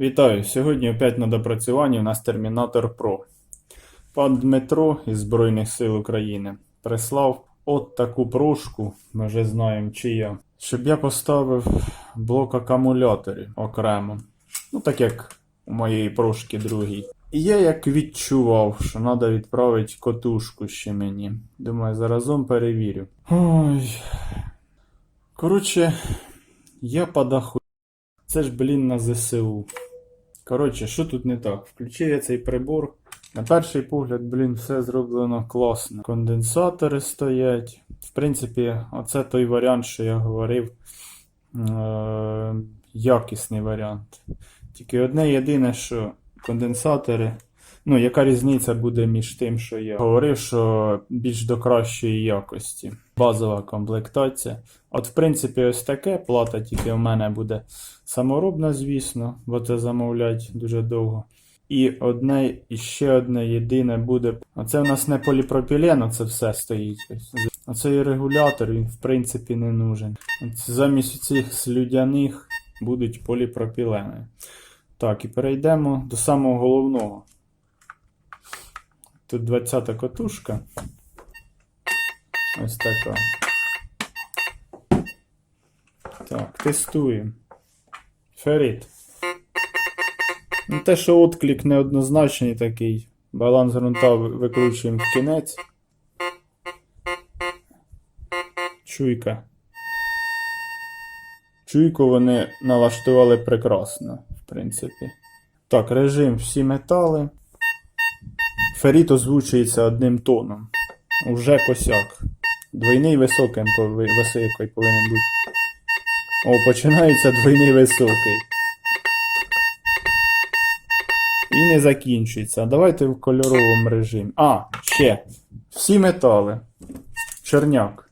Вітаю! Сьогодні опять на допрацюванні у нас Термінатор Pro. Пан Дмитро із Збройних сил України прислав от таку прошку, ми вже знаємо чия, щоб я поставив блок акумуляторів окремо. Ну, так як у моєї прошки другій. І я як відчував, що треба відправити котушку ще мені. Думаю, заразом перевірю. Ой. Коротше, я подаху. Це ж, блін, на ЗСУ. Коротше, що тут не так? Включив я цей прибор. На перший погляд, блін, все зроблено класно. Конденсатори стоять. В принципі, оце той варіант, що я говорив. Е- якісний варіант. Тільки одне єдине, що конденсатори. Ну, яка різниця буде між тим, що я говорив, що більш до кращої якості. Базова комплектація. От, в принципі, ось таке плата тільки в мене буде саморобна, звісно, бо це замовлять дуже довго. І одне, і ще одне єдине буде. Оце у нас не поліпропілен, оце все стоїть. Оцей регулятор, він в принципі не нужен. От замість цих слюдяних будуть поліпропілени. Так, і перейдемо до самого головного. Тут 20-та катушка. Ось така. Так, тестуємо. Феррит. Ну, те, що отклик неоднозначний такий. Баланс ґрунта ви- викручуємо в кінець. Чуйка. Чуйку вони налаштували прекрасно, в принципі. Так, режим всі метали. Феррит озвучується одним тоном. Уже косяк. Двойний високим високий повинен бути. О, починається двойний високий. І не закінчується. Давайте в кольоровому режимі. А, ще. Всі метали. Чорняк.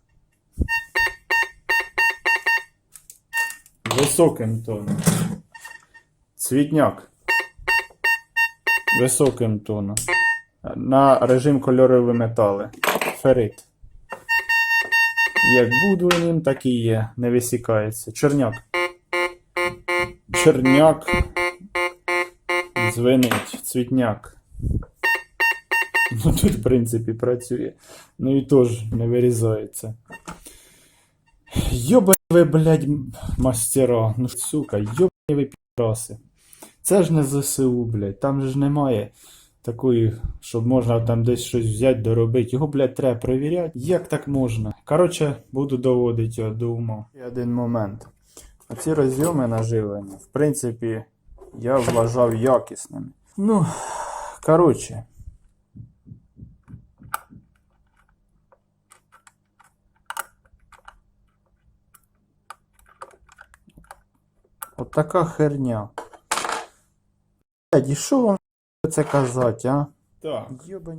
Високим тоном. Цвітняк. Високим тоном. На режим кольорові метали. Ферит. Як буду ним, так і є. Не висікається. Чорняк. Черняк. Дзвенить. Цвітняк. Ну тут, в принципі, працює. Ну і теж не вирізається. Йобані блядь, мастера. Ну сука, йобані ви підраси. Це ж не ЗСУ, блядь. Там ж немає такої, щоб можна там десь щось взяти, доробити. Його, блядь, треба перевіряти. Як так можна? Коротше, буду доводити його до ума. І один момент. Оці розйоми наживлення, в принципі, я вважав якісними. Ну, коротше. От херня. Блядь, і що вам це казати, а? Так.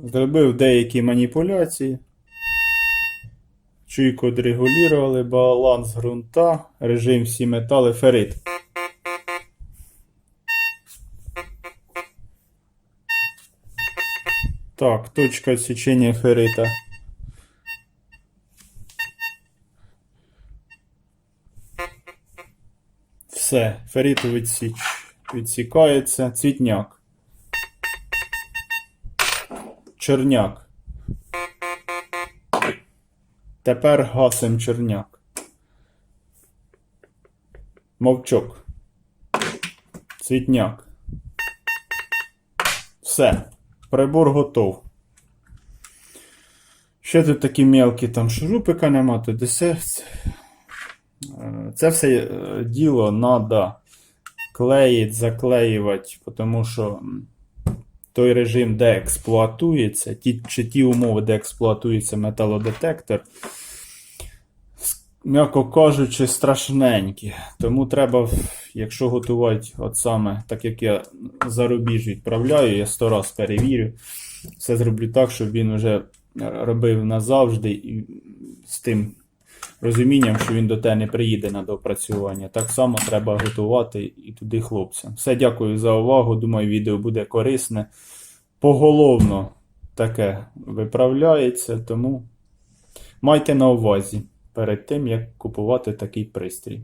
Зробив деякі маніпуляції. Чуйку відрегулювали, баланс ґрунта, режим всі метали, ферит. Так, точка сечения феррита. Все, феррит відсіч, відсікається. Цвітняк. Чорняк. Тепер гасим чорняк. Мовчок. Цвітняк. Все. Прибор готов. Ще тут такі мелкі там шурупика нема, то все. Це все е, діло треба клеїти, заклеювати, тому що той режим, де експлуатується, ті, чи ті умови, де експлуатується металодетектор, м'яко кажучи, страшненькі. Тому треба, якщо готувати, от саме, так як я за рубіж відправляю, я сто раз перевірю. Все зроблю так, щоб він вже робив назавжди і з тим розумінням, що він до тебе не приїде на доопрацювання. Так само треба готувати і туди хлопцям. Все, дякую за увагу. Думаю, відео буде корисне. Поголовно таке виправляється, тому майте на увазі перед тим, як купувати такий пристрій.